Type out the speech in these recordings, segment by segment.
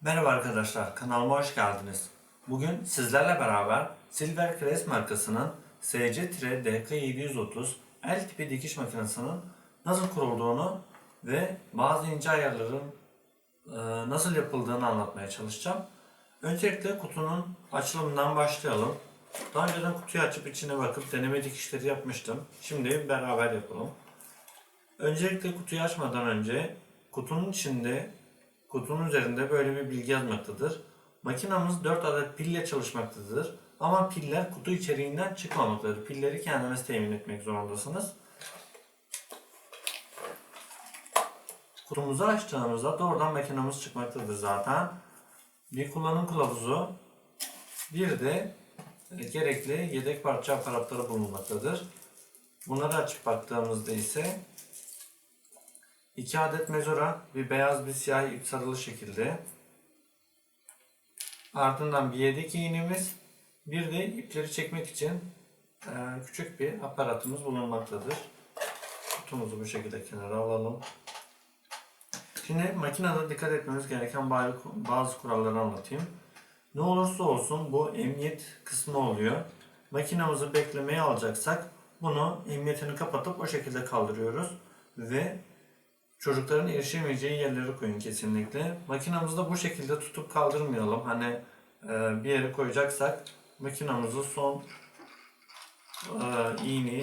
Merhaba arkadaşlar, kanalıma hoş geldiniz. Bugün sizlerle beraber Silvercrest markasının SC-DK730 el tipi dikiş makinesinin nasıl kurulduğunu ve bazı ince ayarların e, nasıl yapıldığını anlatmaya çalışacağım. Öncelikle kutunun açılımından başlayalım. Daha önceden kutuyu açıp içine bakıp deneme dikişleri yapmıştım. Şimdi beraber yapalım. Öncelikle kutuyu açmadan önce kutunun içinde kutunun üzerinde böyle bir bilgi yazmaktadır. Makinamız 4 adet pille çalışmaktadır. Ama piller kutu içeriğinden çıkmamaktadır. Pilleri kendiniz temin etmek zorundasınız. Kutumuzu açtığımızda doğrudan makinamız çıkmaktadır zaten. Bir kullanım kılavuzu, bir de e, gerekli yedek parça aparatları bulunmaktadır. Bunları açıp baktığımızda ise 2 adet mezura, bir beyaz bir siyah ip sarılı şekilde. Ardından bir yedek iğnemiz, bir de ipleri çekmek için e, küçük bir aparatımız bulunmaktadır. Kutumuzu bu şekilde kenara alalım. Şimdi makinede dikkat etmemiz gereken bazı kuralları anlatayım. Ne olursa olsun bu emniyet kısmı oluyor. Makinamızı beklemeye alacaksak bunu emniyetini kapatıp o şekilde kaldırıyoruz ve çocukların erişemeyeceği yerlere koyun kesinlikle. Makinamızı da bu şekilde tutup kaldırmayalım. Hani e, bir yere koyacaksak makinamızı son e, iğneyi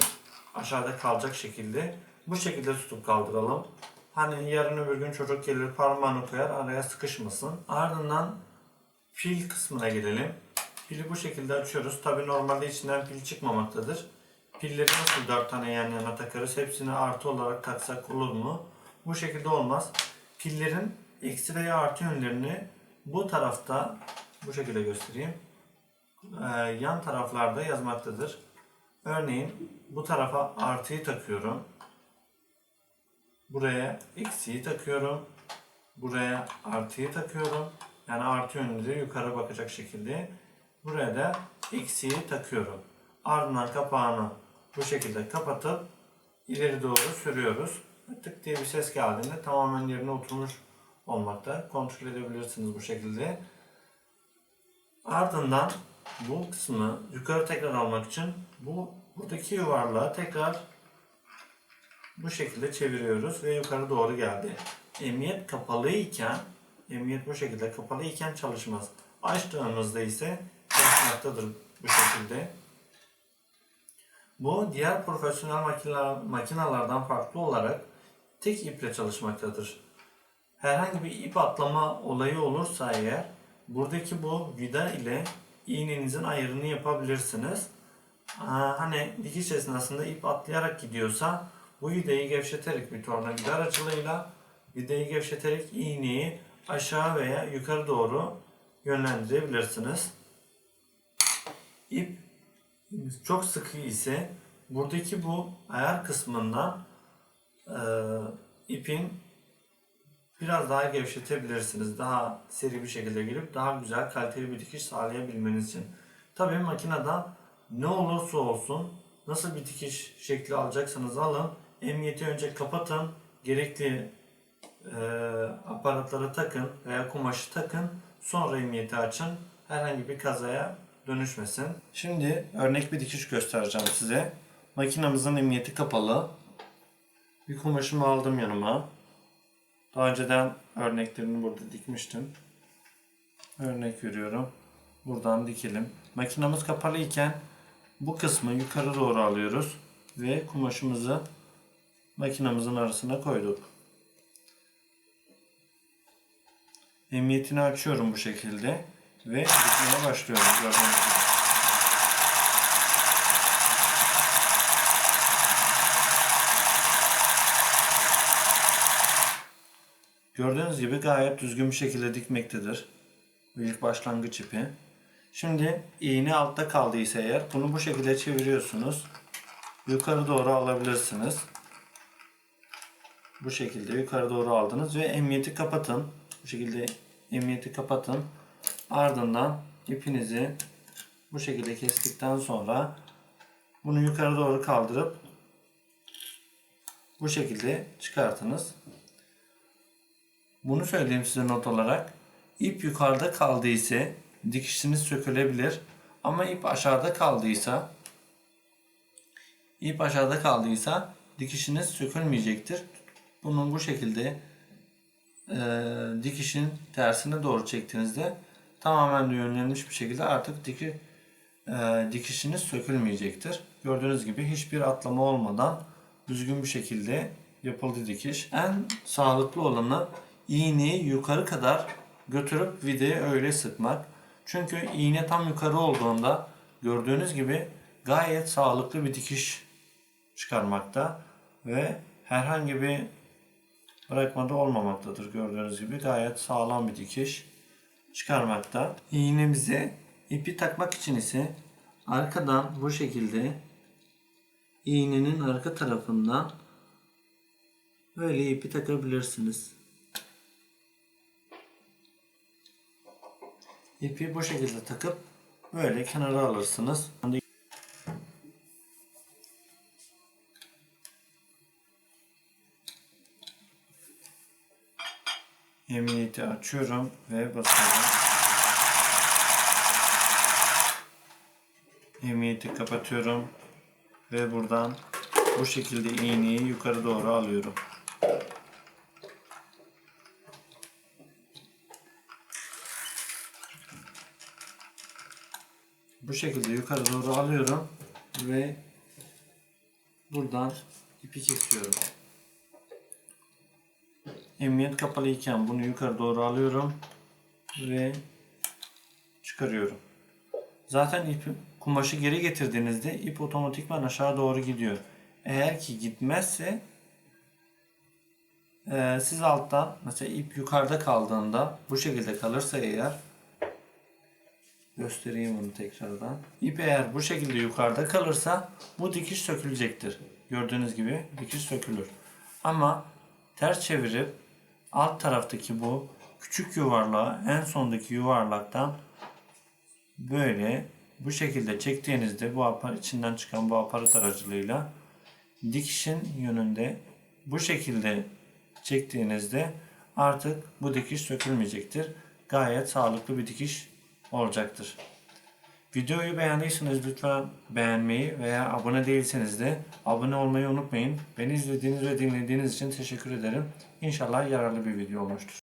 aşağıda kalacak şekilde bu şekilde tutup kaldıralım. Hani yarın öbür gün çocuk gelir parmağını koyar araya sıkışmasın. Ardından pil kısmına gelelim. Pili bu şekilde açıyoruz. Tabi normalde içinden pil çıkmamaktadır. Pilleri nasıl 4 tane yan yana takarız? Hepsini artı olarak taksak olur mu? Bu şekilde olmaz. Pillerin eksi veya artı yönlerini bu tarafta bu şekilde göstereyim. Ee, yan taraflarda yazmaktadır. Örneğin bu tarafa artıyı takıyorum. Buraya eksiği takıyorum. Buraya artıyı takıyorum. Yani artı yönünde yukarı bakacak şekilde. Buraya da eksiği takıyorum. Ardından kapağını bu şekilde kapatıp ileri doğru sürüyoruz. Tık diye bir ses geldiğinde tamamen yerine oturmuş olmakta. Kontrol edebilirsiniz bu şekilde. Ardından bu kısmı yukarı tekrar almak için bu buradaki yuvarlağı tekrar bu şekilde çeviriyoruz ve yukarı doğru geldi. Emniyet kapalı iken emniyet bu şekilde kapalı iken çalışmaz. Açtığımızda ise çalışmaktadır bu şekilde. Bu diğer profesyonel makineler, makinalardan farklı olarak tek iple çalışmaktadır. Herhangi bir ip atlama olayı olursa eğer buradaki bu vida ile iğnenizin ayarını yapabilirsiniz. Aa, hani dikiş esnasında ip atlayarak gidiyorsa bu vidayı gevşeterek bir tornavida aracılığıyla vidayı gevşeterek iğneyi aşağı veya yukarı doğru yönlendirebilirsiniz. İp çok sıkı ise buradaki bu ayar kısmından e, ipin biraz daha gevşetebilirsiniz. Daha seri bir şekilde girip daha güzel kaliteli bir dikiş sağlayabilmeniz için. Tabii makinede ne olursa olsun nasıl bir dikiş şekli alacaksanız alın. Emniyeti önce kapatın. Gerekli e, aparatları takın veya kumaşı takın. Sonra emniyeti açın. Herhangi bir kazaya dönüşmesin. Şimdi örnek bir dikiş göstereceğim size. Makinamızın emniyeti kapalı. Bir kumaşımı aldım yanıma. Daha önceden örneklerini burada dikmiştim. Örnek veriyorum. Buradan dikelim. Makinamız kapalı iken bu kısmı yukarı doğru alıyoruz ve kumaşımızı makinamızın arasına koyduk. Emniyetini açıyorum bu şekilde ve dikmeye başlıyorum gördüğünüz gibi. Gördüğünüz gibi gayet düzgün bir şekilde dikmektedir. Büyük başlangıç ipi. Şimdi iğne altta kaldıysa eğer bunu bu şekilde çeviriyorsunuz. Yukarı doğru alabilirsiniz. Bu şekilde yukarı doğru aldınız ve emniyeti kapatın. Bu şekilde emniyeti kapatın. Ardından ipinizi bu şekilde kestikten sonra bunu yukarı doğru kaldırıp bu şekilde çıkartınız. Bunu söyleyeyim size not olarak. ip yukarıda kaldıysa dikişiniz sökülebilir. Ama ip aşağıda kaldıysa ip aşağıda kaldıysa dikişiniz sökülmeyecektir. Bunun bu şekilde e, dikişin tersine doğru çektiğinizde tamamen düğümlenmiş bir şekilde artık diki, e, dikişiniz sökülmeyecektir. Gördüğünüz gibi hiçbir atlama olmadan düzgün bir şekilde yapıldı dikiş. En sağlıklı olanı iğneyi yukarı kadar götürüp vidayı öyle sıkmak. Çünkü iğne tam yukarı olduğunda gördüğünüz gibi gayet sağlıklı bir dikiş çıkarmakta ve herhangi bir bırakmada olmamaktadır. Gördüğünüz gibi gayet sağlam bir dikiş çıkarmakta. İğnemize ipi takmak için ise arkadan bu şekilde iğnenin arka tarafından böyle ipi takabilirsiniz. İpi bu şekilde takıp böyle kenara alırsınız. Emniyeti açıyorum ve basıyorum. Emniyeti kapatıyorum ve buradan bu şekilde iğneyi yukarı doğru alıyorum. Bu şekilde yukarı doğru alıyorum ve buradan ipi kesiyorum. Emniyet kapalı iken bunu yukarı doğru alıyorum ve çıkarıyorum. Zaten ipi kumaşı geri getirdiğinizde ip otomatikman aşağı doğru gidiyor. Eğer ki gitmezse e, siz alttan mesela ip yukarıda kaldığında bu şekilde kalırsa eğer göstereyim onu tekrardan. İp eğer bu şekilde yukarıda kalırsa bu dikiş sökülecektir. Gördüğünüz gibi dikiş sökülür. Ama ters çevirip alt taraftaki bu küçük yuvarlağı en sondaki yuvarlaktan böyle bu şekilde çektiğinizde bu apar içinden çıkan bu aparat aracılığıyla dikişin yönünde bu şekilde çektiğinizde artık bu dikiş sökülmeyecektir. Gayet sağlıklı bir dikiş olacaktır. Videoyu beğendiyseniz lütfen beğenmeyi veya abone değilseniz de abone olmayı unutmayın. Beni izlediğiniz ve dinlediğiniz için teşekkür ederim. İnşallah yararlı bir video olmuştur.